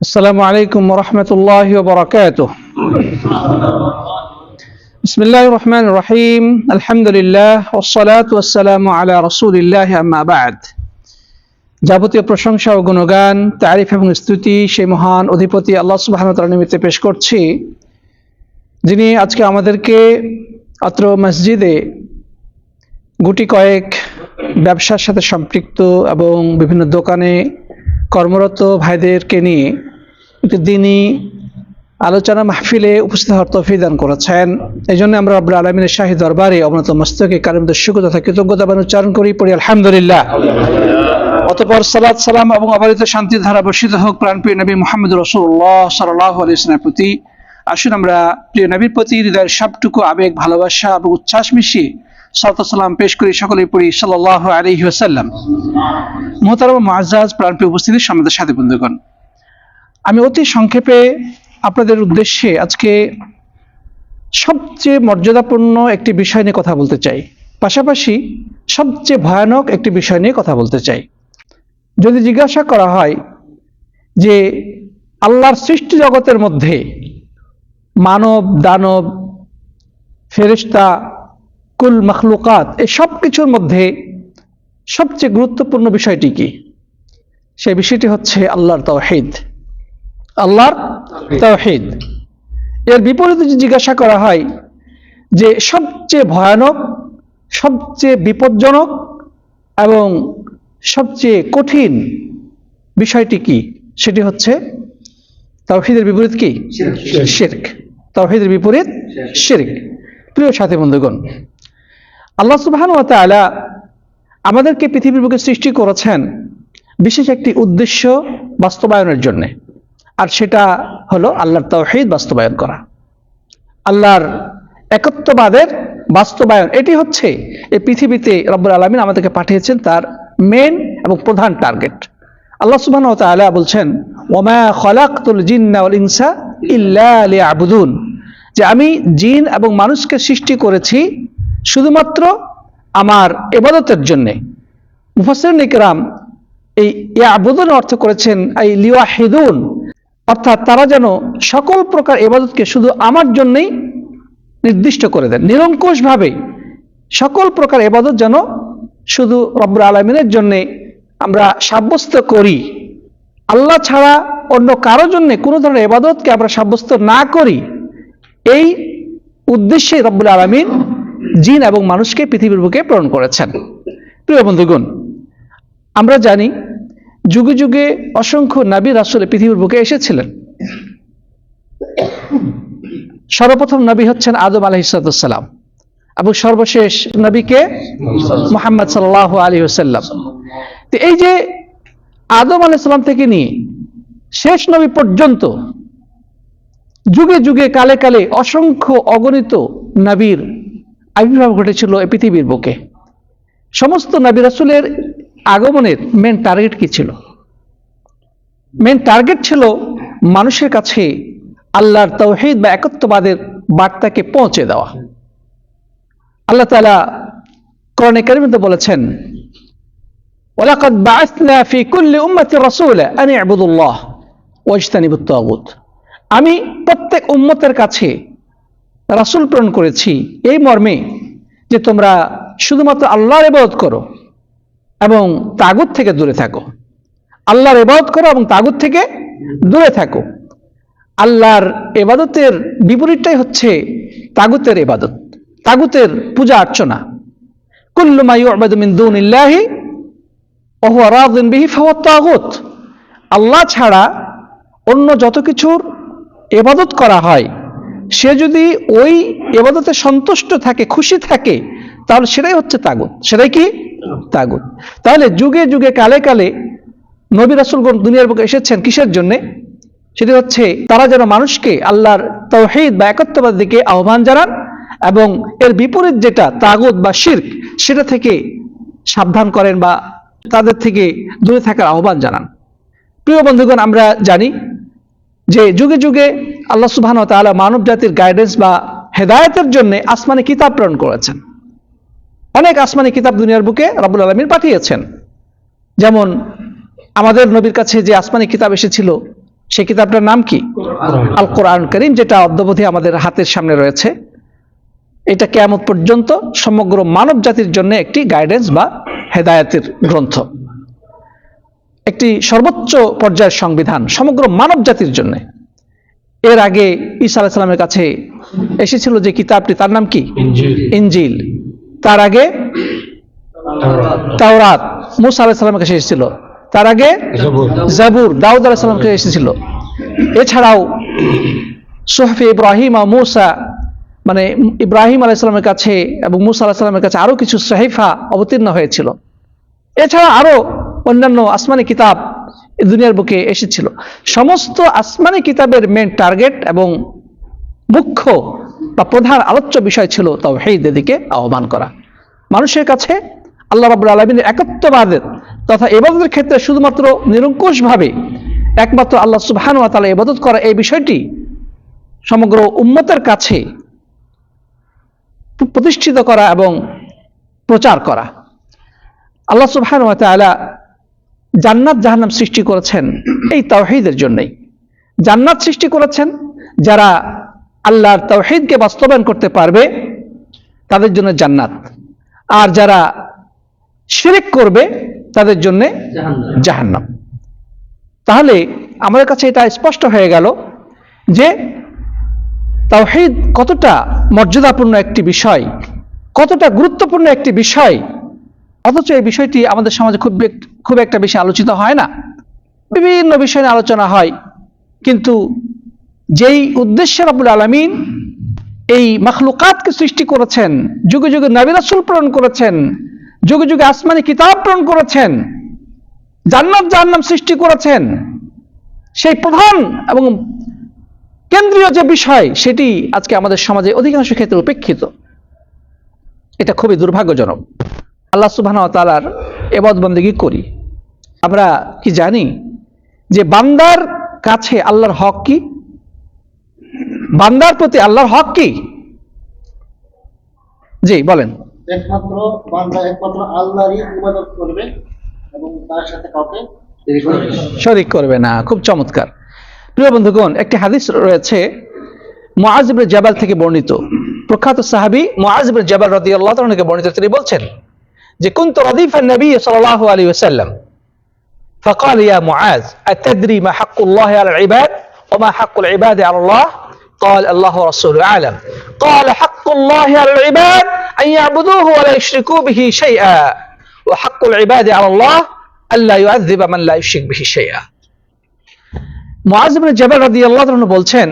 السلام عليكم ورحمة الله وبركاته بسم الله الرحمن الرحيم الحمد لله والصلاة والسلام على رسول الله أما بعد যাবতীয় প্রশংসা ও গুণগান তারিফ এবং স্তুতি সেই মহান অধিপতি আল্লাহ সুবাহ নিমিত্তে পেশ করছি যিনি আজকে আমাদেরকে অত্র মসজিদে গুটি কয়েক ব্যবসার সাথে সম্পৃক্ত এবং বিভিন্ন দোকানে কর্মরত ভাইদেরকে নিয়ে দিনই আলোচনা মাহফিলে উপস্থিত হওয়ার তৌফিক দান করেছেন। এই জন্য আমরা রব্বুল আলমিনের শাহী দরবারে অবনত মস্তকে কারিম দর্শক তথা কৃতজ্ঞতা উচ্চারণ করি, পড়ি আলহামদুলিল্লাহ। অতপর সালাদ সালাম এবং অবারিত শান্তির ধারা বর্ষিত হোক প্রাণপ্রিয় নবী মোহাম্মদ রসুল্লাহ সাল্লাহ আলিয়ার প্রতি। আসুন আমরা প্রিয় নবীর প্রতি হৃদয়ের সবটুকু আবেগ, ভালোবাসা এবং উচ্ছ্বাস মিশিয়ে সালাম পেশ করি সকলে পড়ি সাল্লাহ আলহি ওসাল্লাম মোহতারম মাজাজ প্রাণপ্রিয় উপস্থিতির সমাজের সাথে বন্ধুগণ আমি অতি সংক্ষেপে আপনাদের উদ্দেশ্যে আজকে সবচেয়ে মর্যাদাপূর্ণ একটি বিষয় নিয়ে কথা বলতে চাই। পাশাপাশি সবচেয়ে ভয়ানক একটি বিষয় নিয়ে কথা বলতে চাই। যদি জিজ্ঞাসা করা হয় যে আল্লাহর সৃষ্টি জগতের মধ্যে মানব, দানব ফেরিস্তা কুল মখলুকাত এই সব কিছুর মধ্যে সবচেয়ে গুরুত্বপূর্ণ বিষয়টি কি? সেই বিষয়টি হচ্ছে আল্লাহর তৌহিদ আল্লাহর তৌহিদ এর বিপরীতে যদি জিজ্ঞাসা করা হয় যে সবচেয়ে ভয়ানক সবচেয়ে বিপজ্জনক এবং সবচেয়ে কঠিন বিষয়টি কি? সেটি হচ্ছে তাওহিদের বিপরীত কি? শিরক। তাওহিদের বিপরীত শিরক। প্রিয় সাথী বন্ধুগণ আল্লাহ সুবহান ওয়া তাআলা আমাদেরকে পৃথিবীর বুকে সৃষ্টি করেছেন বিশেষ একটি উদ্দেশ্য বাস্তবায়নের জন্য। আর সেটা হলো আল্লাহর তাওহীদ বাস্তবায়ন করা। আল্লাহর একত্ববাদের বাস্তবায়ন, এটি হচ্ছে এই পৃথিবীতে রব্বুল আলমিন আমাদেরকে পাঠিয়েছেন তার মেন এবং প্রধান টার্গেট আল্লাহ সুবহান ওয়া তাআলা বলছেন, ওমা খলাকতুল জিন্না ওয়াল ইনসা ইল্লা লিয়াবুদুন। যে আমি জিন এবং মানুষকে সৃষ্টি করেছি শুধুমাত্র আমার এবাদতের জন্যে। মুফাসির নিকরাম এই ইয়াবুদুন অর্থ করেছেন এই লিওয়াহিদুন। অর্থাৎ তারা যেন সকল প্রকার এবাদতকে শুধু আমার জন্যই নির্দিষ্ট করে দেন, নিরঙ্কুশভাবে সকল প্রকার এবাদত যেন শুধু রব্বুল আলমিনের জন্যে আমরা সাব্যস্ত করি। আল্লাহ ছাড়া অন্য কারও জন্যে কোনো ধরনের এবাদতকে আমরা সাব্যস্ত না করি। এই উদ্দেশ্যে রব্বুল আলমিন জিন এবং মানুষকে পৃথিবীর বুকে প্রেরণ করেছেন। প্রিয় বন্ধুগণ, আমরা জানি যুগে যুগে অসংখ্য নাবী রাসুলে পৃথিবীর বুকে এসেছিলেন। সর্বপ্রথম নবী হচ্ছেন আদম আলহিসাল্লাম এবং সর্বশেষ নবীকে মোহাম্মদ সাল্লাহ আলী সাল্লাম তো এই যে আদম আলাইসাল্লাম থেকে নিয়ে শেষ নবী পর্যন্ত যুগে যুগে কালে কালে অসংখ্য অগণিত নবীর আবির্ভাব ঘটেছিল এই পৃথিবীর বুকে। সমস্ত নবী রাসুলের আগমনের মেন টার্গেট কি ছিল? মেন টার্গেট ছিল মানুষের কাছে আল্লাহর তৌহিদ বা একত্ববাদের বার্তাকে পৌঁছে দেওয়া। আল্লাহ তালা করণে কারিমতে বলেছেন আমি প্রত্যেক উম্মতের কাছে রাসূল প্রেরণ করেছি এই মর্মে যে তোমরা শুধুমাত্র আল্লাহর ইবাদত করো এবং তাগুত থেকে দূরে থাকো। আল্লাহর এবাদত করো এবং তাগুত থেকে দূরে থাকো। আল্লাহর এবাদতের বিপরীতটাই হচ্ছে তাগুতের এবাদত তাগুতের পূজা অর্চনা। বিহি আল্লাহ ছাড়া অন্য যত কিছুর এবাদত করা হয়, সে যদি ওই এবাদতে সন্তুষ্ট থাকে, খুশি থাকে, তাহলে সেটাই হচ্ছে তাগুত। সেটাই কি? তাগুত। তাহলে যুগে যুগে, কালে কালে নবী রাসুলগণ দুনিয়ার বুকে এসেছেন কিসের জন্যে? সেটি হচ্ছে তারা যেন মানুষকে আল্লাহর তৌহিদ বা একত্ববাদ দিকে আহ্বান জানান এবং এর বিপরীত যেটা তাগুত বা শির্ক, সেটা থেকে সাবধান করেন বা তাদের থেকে দূরে থাকার আহ্বান জানান। প্রিয় বন্ধুগণ, আমরা জানি যে যুগে যুগে আল্লাহ সুবহান তাআলা মানব জাতির গাইডেন্স বা হেদায়তের জন্য আসমানি কিতাব প্রেরণ করেছেন। অনেক আসমানি কিতাব দুনিয়ার বুকে রাবুল আলমিন পাঠিয়েছেন। যেমন আমাদের নবীর কাছে যে আসমানি কিতাব এসেছিল সেই কিতাবটার নাম কি? আল কোরআন করিম যেটা অদ্যবধি আমাদের হাতের সামনে রয়েছে। এটা কেয়ামত পর্যন্ত সমগ্র মানব জাতির জন্য একটি গাইডেন্স বা হেদায়াতের গ্রন্থ। একটি সর্বোচ্চ পর্যায়ের সংবিধান সমগ্র মানব জাতির জন্য। এর আগে ঈসা আলাহ সাল্লামের কাছে এসেছিল যে কিতাবটি তার নাম কি? ইঞ্জিল তার আগে তাওরাত। মুসা আলাহ সাল্লামের কাছে এসেছিল। তার আগে জাবুর, দাউদ আলাহ সাল্লামের কাছে এসেছিল। এছাড়াও সোহফি ইব্রাহিম ও মুসা মানে ইব্রাহিম আলাইসালামের কাছে এবং মুসা আলাহিসাল্লামের কাছে আরও কিছু সাহিফা অবতীর্ণ হয়েছিল। এছাড়া আরও অন্যান্য আসমানি কিতাব দুনিয়ার বুকে এসেছিল। সমস্ত আসমানি কিতাবের মেন টার্গেট এবং মুখ্য বা প্রধান আলোচ্য বিষয় ছিল তাও হেইদের দিকে আহ্বান করা। মানুষের কাছে আল্লাহ রাবুল আলমিনের একত্ববাদের তথা এবাদতের ক্ষেত্রে শুধুমাত্র নিরঙ্কুশভাবে একমাত্র আল্লাহ সুবহান ওয়া তাআলা ইবাদত করা এই বিষয়টি সমগ্র উম্মতের কাছে প্রতিষ্ঠিত করা এবং প্রচার করা। আল্লাহ সুবহান তাআলা জান্নাত জাহান্নাম সৃষ্টি করেছেন এই তাওহীদের জন্যই। জান্নাত সৃষ্টি করেছেন যারা আল্লাহর তাওহীদকে বাস্তবায়ন করতে পারবে তাদের জন্য জান্নাত। আর যারা শিরিক করবে তাদের জন্য জাহান্নাম। তাহলে আমাদের কাছে এটা স্পষ্ট হয়ে গেল যে তাওহীদ কতটা মর্যাদাপূর্ণ একটি বিষয় কতটা গুরুত্বপূর্ণ একটি বিষয় অথচ এই বিষয়টি আমাদের সমাজে খুব খুব একটা বেশি আলোচিত হয় না। বিভিন্ন বিষয় নিয়ে আলোচনা হয় কিন্তু যেই উদ্দেশ্যে রাবুল আলমিন এই মখলুকাতকে সৃষ্টি করেছেন, যুগে যুগে নবী রাসূল প্রেরণ করেছেন, যুগে যুগে আসমানি কিতাব প্রেরণ করেছেন, জান্নাত জাহান্নাম সৃষ্টি করেছেন, সেই প্রধান এবং কেন্দ্রীয় যে বিষয় সেটি আজকে আমাদের সমাজে অধিকাংশ ক্ষেত্রে উপেক্ষিত। এটা খুবই দুর্ভাগ্যজনক। আল্লাহ সুবহান তালার এবাদবন্দিগি করি। আমরা কি জানি যে বান্দার কাছে আল্লাহর হক কি? বান্দার প্রতি আল্লাহর হক কি জি বলেন একমাত্র বান্দা একমাত্র আল্লাহরই ইবাদত করবে এবং তার সাথে কাউকে দেরি করবে না। শরিক করবে না খুব চমৎকার প্রিয় বন্ধুগণ একটি হাদিস রয়েছে মুআজিবুল জাবাল থেকে বর্ণিত প্রখ্যাত সাহাবী মুআজিবুল জাবাল রাদিয়াল্লাহু তাআলা থেকে বর্ণিত তিনি বলছেন যে কুনতু রাদিফান নবী সাল্লাল্লাহু আলাইহি ওয়াসাল্লাম فقال يا معاذ أتدري ما حق الله على العباد وما حق العباد على الله قال الله ورسوله أعلم قال حق الله على العباد أن يعبدوه ولا يشركوا به شيئا وحق العباد على الله ألا يعذب من لا يشرك به شيئا মুআজ ইবনে জাবাল রাদিয়াল্লাহু তাআলা বলছেন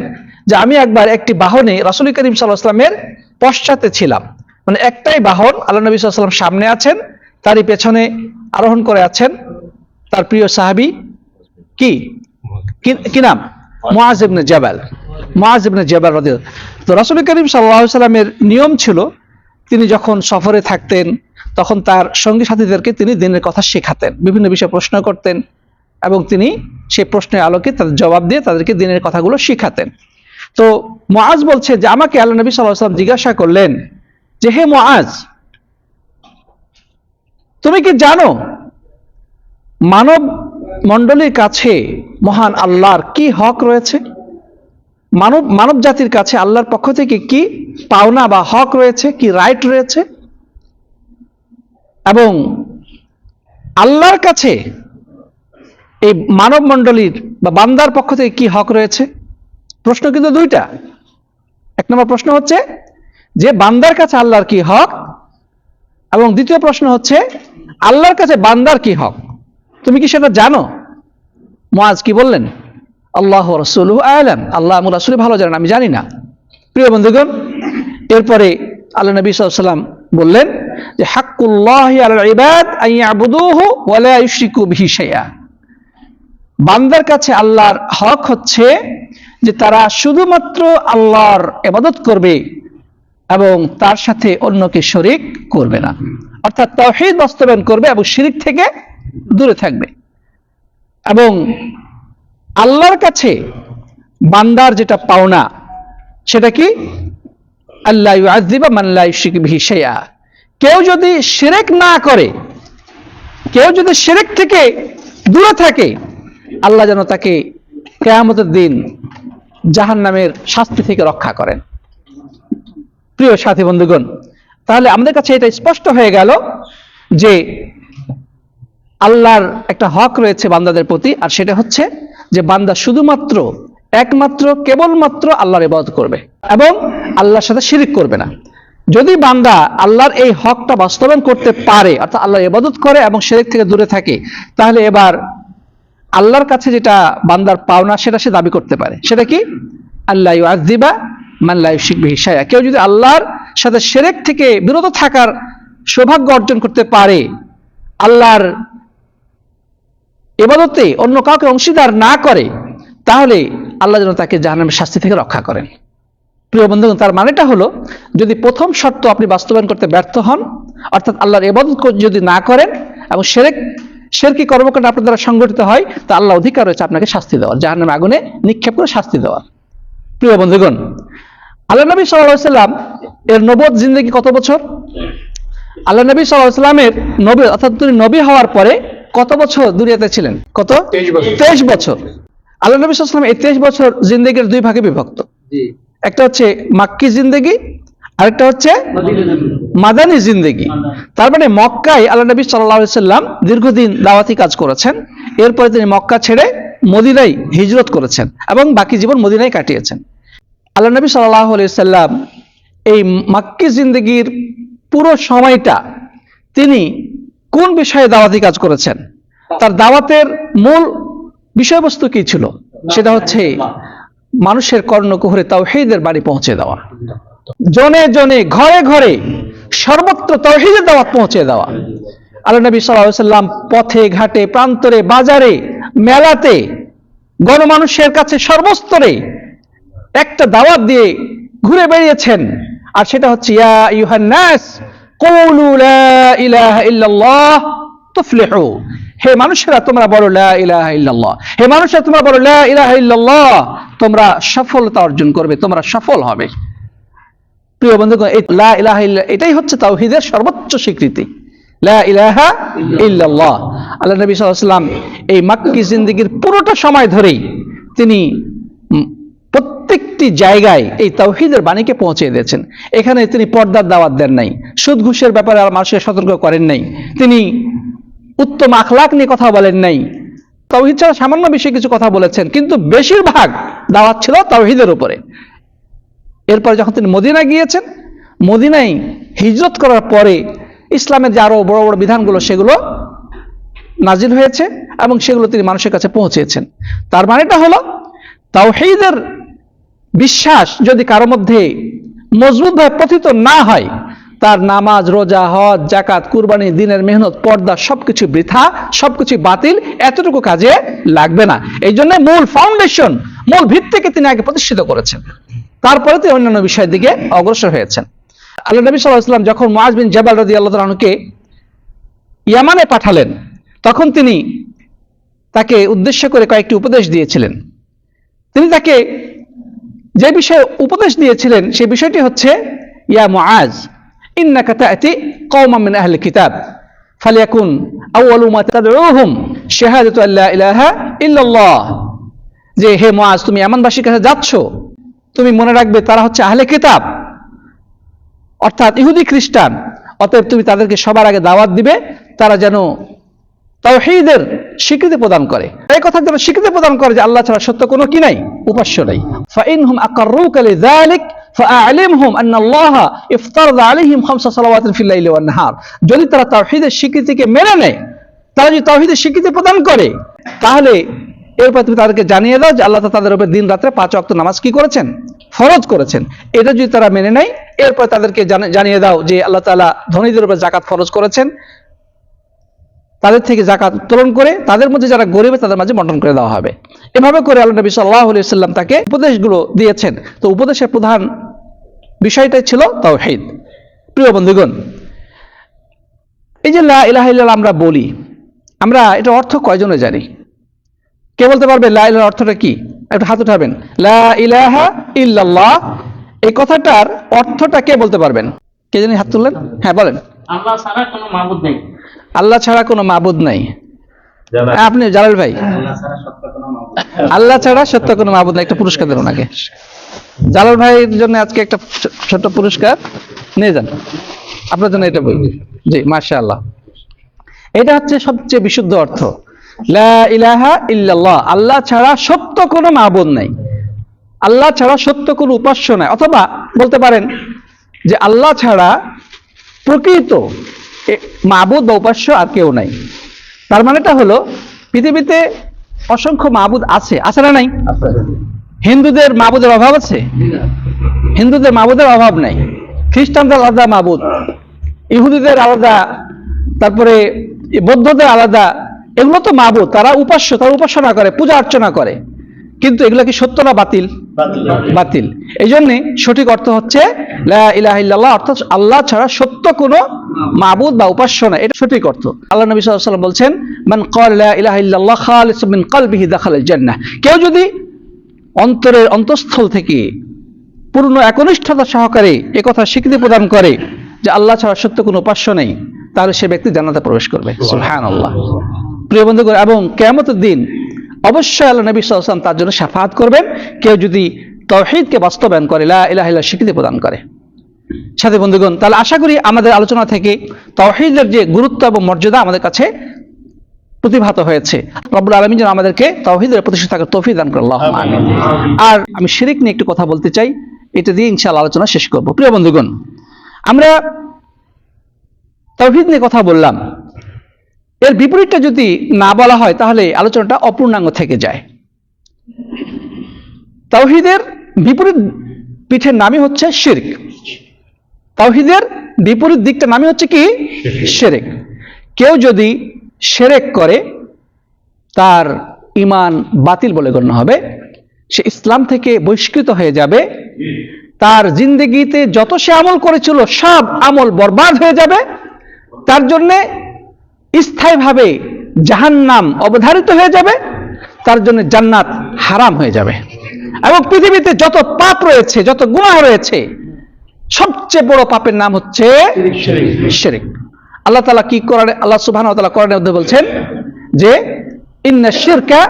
যে আমি একবার একটি বাহনে রাসূল করিম সাল্লাল্লাহু আলাইহি ওয়াসাল্লামের পশ্চাতে ছিলাম মানে একটাই বাহন আল্লাহ নবী সাল্লাল্লাহু আলাইহি ওয়াসাল্লাম সামনে আছেন তারই পেছনে আরোহণ করে আছেন তার প্রিয় সাহাবী কি কি- কি নাম মুআজ ইবনে জাবাল মুআজ ইবনে জাবাল রাদিয়াল্লাহু তো রাসূল করিম আলাইহি সাল্লামের নিয়ম ছিল, তিনি যখন সফরে থাকতেন, তখন তার সঙ্গী সাথীদেরকে তিনি দিনের কথা শেখাতেন, বিভিন্ন বিষয়ে প্রশ্ন করতেন এবং তিনি সেই প্রশ্নের আলোকে তাদের জবাব দিয়ে তাদেরকে দিনের কথাগুলো শিখাতেন। তো মুআজ বলছে যে, আমাকে আল্লাহ নবী সাল্লাল্লাহু আলাইহি ওয়াসাল্লাম জিজ্ঞাসা করলেন যে, হে মুআজ, তুমি কি জানো মানব মণ্ডলীর কাছে মহান আল্লাহর কি হক রয়েছে? মানব মানব জাতির কাছে আল্লাহর পক্ষ থেকে কি পাওনা বা হক রয়েছে, কি রাইট রয়েছে? এবং আল্লাহর কাছে এই মানব মণ্ডলীর বা বান্দার পক্ষ থেকে কি হক রয়েছে? প্রশ্ন কিন্তু দুইটা। এক নম্বর প্রশ্ন হচ্ছে, যে বান্দার কাছে আল্লাহর কি হক? এবং দ্বিতীয় প্রশ্ন হচ্ছে, আল্লাহর কাছে বান্দার কি হক? তুমি কি সেটা জানো? মুআজ কি বললেন? আল্লাহ রসুল আলম। আল্লাহ এবং রাসুল ভালো জানেন, আমি জানি না। প্রিয় বন্ধুগণ, এরপরে আল্লাহ নবী সাল্লাম বললেন যে, হাক্কুল্লাহ ইবাদ বান্দার কাছে আল্লাহর হক হচ্ছে যে, তারা শুধুমাত্র আল্লাহর এবাদত করবে এবং তার সাথে অন্যকে শরিক করবে না। অর্থাৎ তহিদ বাস্তবায়ন করবে এবং শিরিক থেকে দূরে থাকবে। এবং আল্লাহর কাছে বান্দার যেটা পাওনা, সেটা কি? আল্লাহ ইউআযযিবা মান লা ইউশরিক কেউ যদি শিরক না করে, কেউ যদি শিরক থেকে দূরে থাকে, আল্লাহ যেন তাকে কেয়ামতের দিন জাহান নামের শাস্তি থেকে রক্ষা করেন। প্রিয় সাথী বন্ধুগণ, তাহলে আমাদের কাছে এটা স্পষ্ট হয়ে গেল যে আল্লাহর একটা হক রয়েছে বান্দাদের প্রতি, আর সেটা হচ্ছে যে বান্দা শুধুমাত্র, একমাত্র, কেবলমাত্র আল্লাহর ইবাদত করবে এবং আল্লাহর সাথে শিরিক করবে না। যদি বান্দা আল্লাহর এই হকটা বাস্তবায়ন করতে পারে, অর্থাৎ আল্লাহর ইবাদত করে এবং শিরিক থেকে দূরে থাকে, তাহলে এবার আল্লাহর কাছে যেটা বান্দার পাওনা, সেটা সে দাবি করতে পারে। সেটা কি? আল্লাহ আজিবা মাল্লা ইউশিক বিহিসায়া কেউ যদি আল্লাহর সাথে সেরেক থেকে বিরত থাকার সৌভাগ্য অর্জন করতে পারে, আল্লাহর এবাদতে অন্য কাউকে অংশীদার না করে, তাহলে আল্লাহ যেন তাকে জাহান্নামের শাস্তি থেকে রক্ষা করেন। প্রিয় বন্ধুগণ, তার মানেটা হলো, যদি প্রথম শর্ত আপনি বাস্তবায়ন করতে ব্যর্থ হন, অর্থাৎ আল্লাহর এবাদত যদি না করেন এবং সেরেক, সেরকি কর্মকাণ্ড আপনার দ্বারা সংগঠিত হয়, তা আল্লাহ অধিকার রয়েছে আপনাকে শাস্তি দেওয়ার জাহান্নামে আগুনে নিক্ষেপ করে শাস্তি দেওয়ার। প্রিয় বন্ধুগণ, আল্লাহ নবী সাল্লাম এর নবদ জিন্দগি কত বছর? আল্লাহ নবী সাল্লাহ সাল্লামের নবী, অর্থাৎ তিনি নবী হওয়ার পরে কত বছর দুনিয়াতে ছিলেন? কত? তেইশ বছর। আল্লাহ নবী সাল্লাম এই তেইশ বছর জিন্দগির দুই ভাগে বিভক্ত। একটা হচ্ছে মাক্কি জিন্দগি আরেকটা হচ্ছে মাদানী জিন্দগি। তার মানে মক্কায় আল্লাহ নবী সাল্লাহ সাল্লাম দীর্ঘদিন দাওয়াতি কাজ করেছেন। এরপরে তিনি মক্কা ছেড়ে মদিনায় হিজরত করেছেন এবং বাকি জীবন মদিনায় কাটিয়েছেন। আল্লাহ নবী সাল্লাহ সাল্লাম এই মাক্কি জিন্দগির পুরো সময়টা তিনি কোন বিষয়ে দাওয়াতি কাজ করেছেন? তার দাওয়াতের মূল বিষয়বস্তু কি ছিল? সেটা হচ্ছে মানুষের কর্ণকুহরে তাওহীদের বাড়ি পৌঁছে দেওয়া। জনে জনে, ঘরে ঘরে সর্বত্র তৌহিদের দাওয়াত পৌঁছে দেওয়া। আল্লাহ নবী সাল্লাম পথে, ঘাটে, প্রান্তরে, বাজারে, মেলাতে গণমানুষের কাছে সর্বস্তরে একটা দাওয়াত দিয়ে ঘুরে বেরিয়েছেন আর সেটা হচ্ছে, ইয়া আইয়ুহান নাস কুলু ইলাহা ইল্লাল্লাহ তুফলিহু। হে মানুষেরা, তোমরা বলো লা ইলাহা ইল্লাল্লাহ। হে মানুষেরা, তোমরা বলো লা ইলাহা ইল্লাল্লাহ। তোমরা সফলতা অর্জন করবে, তোমরা সফল হবে। প্রিয় এই লা ইলাহা ইল্লা, এটাই হচ্ছে তাওহীদের সর্বোচ্চ স্বীকৃতি। লা ইলাহা ইল্লাল্লাহ। আল্লাহ নবী সাল্লাল্লাহু এই মাক্কি জিন্দেগীর পুরোটা সময় ধরেই তিনি প্রত্যেকটি জায়গায় এই তাওহীদের বাণীকে পৌঁছে দিয়েছেন। এখানে তিনি পর্দার দাওয়াত দেন নাই সুদ ঘুষের ব্যাপারে আর মানুষকে সতর্ক করেন নাই, তিনি উত্তম আখলাক নিয়ে কথা বলেন নাই, তাওহীদ ছাড়া সামান্য বিষয়ে কিছু কথা বলেছেন, কিন্তু বেশিরভাগ দাওয়াত ছিল তাওহীদের উপরে। এরপরে যখন তিনি মদিনা গিয়েছেন, মদিনায় হিজরত করার পরে ইসলামের যে আরও বড় বড় বিধানগুলো, সেগুলো নাজিল হয়েছে এবং সেগুলো তিনি মানুষের কাছে পৌঁছেছেন। তার মানেটা হলো, তাওহীদের বিশ্বাস যদি কারও মধ্যে মজবুতভাবে পথিত না হয়, তার নামাজ, রোজা, হজ জাকাত কুরবানি, দিনের মেহনত, পর্দা সবকিছু বৃথা, সবকিছু বাতিল, এতটুকু কাজে লাগবে না। এই জন্য মূল ফাউন্ডেশন মূল ভিত্তিকে তিনি আগে প্রতিষ্ঠিত করেছেন। তারপরে তিনি অন্যান্য বিষয়ের দিকে অগ্রসর হয়েছেন। আল্লাহ নবী সাল্লাহ সাল্লাম যখন মুআজ বিন জাবাল রদি আল্লাহ তালকে ইয়ামানে পাঠালেন, তখন তিনি তাকে উদ্দেশ্য করে কয়েকটি উপদেশ দিয়েছিলেন। তিনি তাকে যে বিষয়ে উপদেশ দিয়েছিলেন সে বিষয়টি হচ্ছে, ইয়া মুআজ, ইন্নাকা তাআতি কওমান মিন আহলি কিতাব, ফালিয়াকুন আউয়ালু মা তাদউহুম শাহাদাতু আল্লা ইলাহা ইল্লাল্লাহ। যে, হে মুআজ, তুমি এমনবাসীর কাছে যাচ্ছ, তুমি মনে রাখবে তারা হচ্ছে আহলে কিতাব। অর্থাৎ ইহুদি খ্রিস্টান, অতএব তুমি তাদেরকে সবার আগে দাওয়াত দিবে, তারা যেন তাওহীদের স্বীকৃতি প্রদান করে এই কথা যেন স্বীকৃতি প্রদান করে যে আল্লাহ ছাড়া সত্য কোনো কি নাই উপাস্য নাই ফাইনহুম আকাররুকা লিযালিক فأعلمهم أن الله افترض عليهم خمس صلوات في الليل والنهار যদি তারা তাওহীদের স্বীকৃতিকে মেনে নেয় তারা যদি তাওহীদের স্বীকৃতি প্রদান করে তাহলে এরপর তুমি তাদেরকে জানিয়ে দাও যে আল্লাহ তাআলা তাদের উপর দিন রাত্রে পাঁচ ওয়াক্ত নামাজ কি করেছেন ফরজ করেছেন এটা যদি তারা মেনে নেয় এরপর তাদেরকে জানা- জানিয়ে দাও যে আল্লাহ তাআলা ধনীদের উপর জাকাত ফরজ করেছেন তাদের থেকে জাকাত উত্তোলন করে তাদের মধ্যে যারা গরিব তাদের মাঝে বন্টন করে দেওয়া হবে। এভাবে করে আল্লাহ নবী সাল্লাহ সাল্লাম তাকে উপদেশগুলো দিয়েছেন। তো উপদেশের প্রধান বিষয়টাই ছিল তাওহীদ। প্রিয় বন্ধুগণ, এই যে লা ইলাহা আমরা বলি, আমরা এটা অর্থ কয়জনে জানি? কে বলতে পারবে লা ইলাহার অর্থটা কি? একটু হাত উঠাবেন। লা ইলাহা ইল্লাল্লাহ, এই কথাটার অর্থটা কে বলতে পারবেন? কে জানি হাত তুললেন? হ্যাঁ বলেন। আল্লাহ ছাড়া কোনো মাবুদ নেই। আল্লাহ ছাড়া কোনো মাবুদ নাই। আপনি জালাল ভাই? আল্লাহ ছাড়া সত্য কোনো মাহবুদ নাই। একটা পুরস্কার দেন ওনাকে। জালাল ভাইয়ের জন্য আজকে একটা ছো- ছোট্ট পুরস্কার। নিয়ে যান। আপনার জন্য এটা বই। জি মাশা আল্লাহ এটা হচ্ছে সবচেয়ে বিশুদ্ধ অর্থ। লা ইলাহা ইল্লাল্লাহ। আল্লাহ ছাড়া সত্য কোনো মাহবুদ নাই। আল্লাহ ছাড়া সত্য কোনো উপাস্য নাই। অথবা বলতে পারেন যে আল্লাহ ছাড়া প্রকৃত মাবুদ বা উপাস্য আর কেউ নাই। তার মানেটা হলো, পৃথিবীতে অসংখ্য মাবুদ আছে আছে না নাই? হিন্দুদের মাবুদের অভাব আছে? হিন্দুদের মাবুদের অভাব নাই। খ্রিস্টানদের আলাদা মাবুদ, ইহুদিদের আলাদা, তারপরে বৌদ্ধদের আলাদা, এগুলো তো মাবুদ, তারা উপাস্য, তারা উপাসনা করে, পূজা অর্চনা করে। কিন্তু এগুলো কি সত্য না বাতিল? বাতিল। এই জন্যে সঠিক অর্থ হচ্ছে অর্থাৎ আল্লাহ ছাড়া সত্য কোনো মাবুদ বা উপাস্য না। এটা সঠিক অর্থ। আল্লাহ নবী ওয়াসাল্লাম বলছেন মান ক্বালা লা ইলাহা মিন কলবিহি জান্নাহ। কেউ যদি অন্তরের অন্তঃস্থল থেকে পূর্ণ একনিষ্ঠতা সহকারে একথা স্বীকৃতি প্রদান করে যে আল্লাহ ছাড়া সত্য কোনো উপাস্য নেই তাহলে সে ব্যক্তি জান্নাতে প্রবেশ করবে। সুবহানাল্লাহ। প্রিয় বন্ধুগণ এবং কেয়ামতের দিন অবশ্যই আল্লাহ নবী ওয়াসাল্লাম তার জন্য শাফাত করবেন। কেউ যদি তৌহিদকে বাস্তবায়ন করে, লা ইলাহা স্বীকৃতি প্রদান করে। সাথে বন্ধুগণ, তাহলে আশা করি আমাদের আলোচনা থেকে তৌহিদের যে গুরুত্ব এবং মর্যাদা আমাদের কাছে প্রতিভাত হয়েছে। রব্বুল আলমী যেন আমাদেরকে তৌহিদের প্রতিষ্ঠা থাকার তৌফিক দান করে আল্লাহ আমিন। আর আমি শিরিক নিয়ে একটু কথা বলতে চাই, এটা দিয়ে ইনশাআল্লাহ আলোচনা শেষ করব। প্রিয় বন্ধুগণ, আমরা তৌহিদ নিয়ে কথা বললাম। এর বিপরীতটা যদি না বলা হয় তাহলে আলোচনাটা অপূর্ণাঙ্গ থেকে যায়। তাওহিদের বিপরীত পিঠের নামই হচ্ছে শিরক। তাওহিদের বিপরীত দিকটা নামই হচ্ছে কি? শিরক। কেউ যদি সেরেক করে তার ইমান বাতিল বলে গণ্য হবে সে ইসলাম থেকে বহিষ্কৃত হয়ে যাবে তার জিন্দগিতে যত সে আমল করেছিল সব আমল বরবাদ হয়ে যাবে তার জন্যে স্থায়ীভাবে জাহান্নাম অবধারিত হয়ে যাবে, তার জন্য জান্নাত হারাম হয়ে যাবে। এবং পৃথিবীতে যত পাপ রয়েছে, যত গুনাহ রয়েছে, সবচেয়ে বড় পাপের নাম হচ্ছে শিরিক। আল্লাহ তাআলা কি করেন আল্লাহ সুবহানাহু ওয়া তাআলা কোরআনের মধ্যে বলছেন যে শিরকা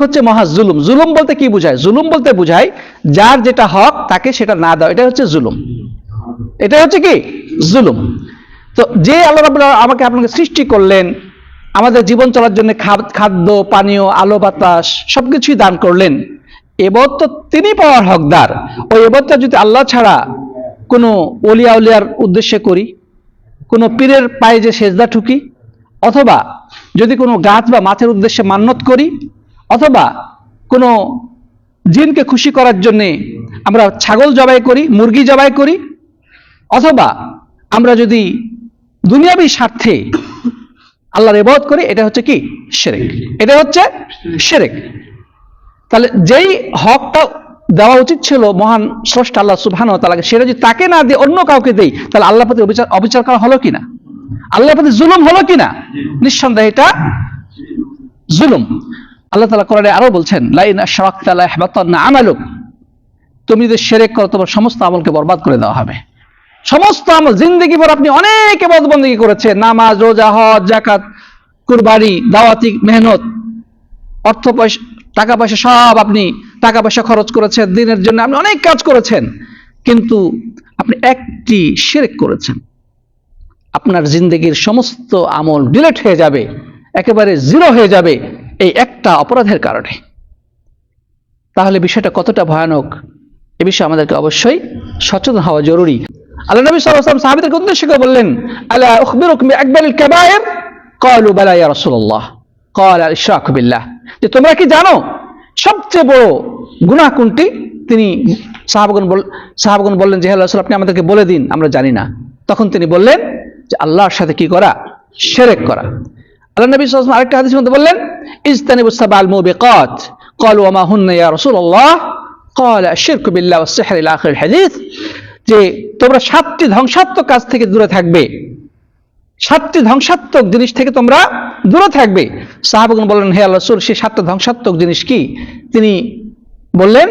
হচ্ছে মহা জুলুম। জুলুম বলতে কি বোঝায়? জুলুম বলতে বোঝায়, যার যেটা হক তাকে সেটা না দাও এটা হচ্ছে জুলুম। এটা হচ্ছে কি? জুলুম। তো যে আল্লাহ রাব্বুল আলামিন আমাকে আপনাকে সৃষ্টি করলেন, আমাদের জীবন চলার জন্য খাদ- খাদ্য, পানীয়, আলো, বাতাস, সবকিছুই দান করলেন। এবার তো তিনি পাওয়ার হকদার। ওই এবারটা যদি আল্লাহ ছাড়া কোনো অলিয়া উলিয়ার উদ্দেশ্যে করি, কোনো পীরের পায়ে যে সেজদা ঠুকি, অথবা যদি কোনো গাছ বা মাছের উদ্দেশ্যে মান্যত করি, অথবা কোনো জিনকে খুশি করার জন্যে আমরা ছাগল জবাই করি, মুরগি জবাই করি, অথবা আমরা যদি দুনিয়াবী স্বার্থে আল্লাহর ইবাদত করি, এটা হচ্ছে কি? শিরক। এটা হচ্ছে শিরক। তাহলে যেই হকটা দেওয়া উচিত ছিল মহান স্রষ্টা আল্লাহ সুবহানাহু ওয়া তাআলাকে, সেটা যদি তাকে না দিয়ে অন্য কাউকে দেই, তাহলে আল্লাহ প্রতি অবিচার অবিচার করা হলো কিনা? আল্লাহর প্রতি জুলুম হলো কিনা? নিঃসন্দেহে এটা জুলুম। আল্লাহ তাআলা কোরআনে আরও বলছেন, লাইন আশরাকতা লা ইয়াহবাতান্না আমালুক। তুমি যদি শিরক করো, তোমার সমস্ত আমলকে বরবাদ করে দেওয়া হবে। সমস্ত আমল, জিন্দগি ভর আপনি অনেক এবাদত বন্দী করেছেন। নামাজ, রোজা, হজ জাকাত কুরবানি, দাওয়াতি, মেহনত, অর্থ পয়সা, টাকা পয়সা সব আপনি টাকা পয়সা খরচ করেছেন, দিনের জন্য আপনি অনেক কাজ করেছেন। কিন্তু আপনি একটি শিরক করেছেন। আপনার জিন্দগির সমস্ত আমল ডিলেট হয়ে যাবে, একেবারে জিরো হয়ে যাবে এই একটা অপরাধের কারণে। তাহলে বিষয়টা কতটা ভয়ানক, এ বিষয়ে আমাদেরকে অবশ্যই সচেতন হওয়া জরুরি। আল্লাহ নবী সাল্লাল্লাহু আলাইহি ওয়াসাল্লাম সাহাবীদেরকে উদ্দেশ্য করে বললেন আলা উখবিরুকুম বিআকবারিল কাবায়ের ক্বালু বালা ইয়া রাসূলুল্লাহ ক্বাল আল ইশরাকু বিল্লাহ যে তোমরা কি জানো সবচেয়ে বড় গুনাহ কোনটি তিনি সাহাবগণ বল সাহাবগণ বললেন যে হে আল্লাহ রাসূল আপনি আমাদেরকে বলে দিন আমরা জানি না তখন তিনি বললেন যে আল্লাহর সাথে কি করা শিরক করা আল্লাহ নবী সাল্লাল্লাহু আলাইহি ওয়াসাল্লাম আরেকটা হাদিসের মধ্যে বললেন ইজতানিবুস সাবাল মুবিকাত قالوا وما هن يا رسول الله قال الشرك بالله والسحر الى اخر الحديث যে তোমরা সাতটি ধ্বংসাত্মক কাজ থেকে দূরে থাকবে। সাতটি ধ্বংসাত্মক জিনিস থেকে তোমরা দূরে থাকবে। সাহাবগুন বললেন, হে আল্লাহ রসুল সেই সাতটা ধ্বংসাত্মক জিনিস কি? তিনি বললেন,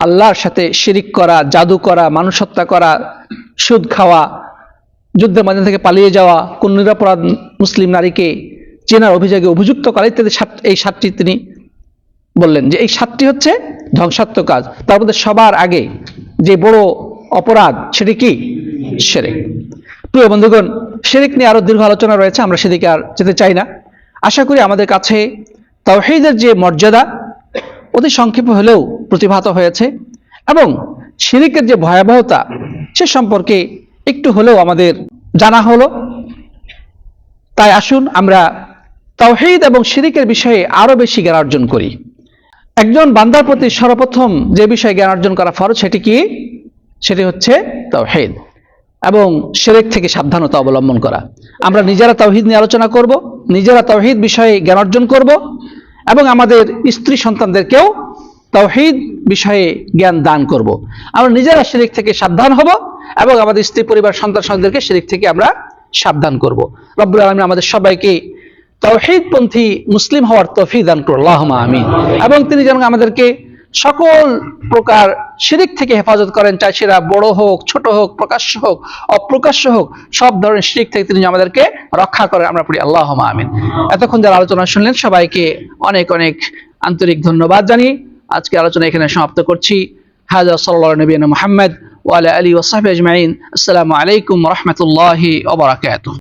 আল্লাহর সাথে শিরিক করা, জাদু করা মানুষ হত্যা করা, সুদ খাওয়া, যুদ্ধের মাঝে থেকে পালিয়ে যাওয়া, কোন নিরাপরাধ মুসলিম নারীকে চেনার অভিযোগে অভিযুক্ত করা ইত্যাদি সাত- এই সাতটি তিনি বললেন যে এই সাতটি হচ্ছে ধ্বংসাত্মক কাজ। তার মধ্যে সবার আগে যে বড় অপরাধ, সেটি কি? সেরেক। প্রিয় বন্ধুগণ শেরিক নিয়ে আরও দীর্ঘ আলোচনা রয়েছে, আমরা সেদিকে আর যেতে চাই না। আশা করি আমাদের কাছে তাওহীদের যে মর্যাদা, অতি সংক্ষেপ হলেও প্রতিভাত হয়েছে এবং শিরিকের যে ভয়াবহতা, সে সম্পর্কে একটু হলেও আমাদের জানা হলো। তাই আসুন আমরা তাওহীদ এবং শিরিকের বিষয়ে আরও বেশি জ্ঞান অর্জন করি। একজন বান্দার প্রতি সর্বপ্রথম যে বিষয়ে জ্ঞান অর্জন করা ফরজ, সেটি কি? সেটি হচ্ছে তাওহীদ এবং শিরিক থেকে সাবধানতা অবলম্বন করা। আমরা নিজেরা তাওহীদ নিয়ে আলোচনা করব, নিজেরা তাওহিদ বিষয়ে জ্ঞান অর্জন করব এবং আমাদের স্ত্রী সন্তানদেরকেও তাওহীদ বিষয়ে জ্ঞান দান করব। আমরা নিজেরা শিরিক থেকে সাবধান হব এবং আমাদের স্ত্রী পরিবার সন্তান সন্তানদেরকে শিরিক থেকে আমরা সাবধান করব। রব্বুল আলমী আমাদের সবাইকে তাওহীদপন্থী মুসলিম হওয়ার তৌফিক দান আল্লাহুম্মা আমিন। এবং তিনি যেন আমাদেরকে সকল প্রকার শিরিক থেকে হেফাজত করেন, চাই সেটা বড় হোক, ছোট হোক, প্রকাশ্য হোক, অপ্রকাশ্য হোক, সব ধরনের শিরিক থেকে তিনি আমাদেরকে রক্ষা করেন। আমরা পড়ি আল্লাহ আমিন। এতক্ষণ যারা আলোচনা শুনলেন, সবাইকে অনেক অনেক আন্তরিক ধন্যবাদ জানিয়ে আজকে আলোচনা এখানে সমাপ্ত করছি। হাজা সাল্লাহ নবীন মোহাম্মদ ওয়ালা আলী ওসাহাব আজমাইন। আসসালামু আলাইকুম রহমতুল্লাহি ওবরাকাতুহ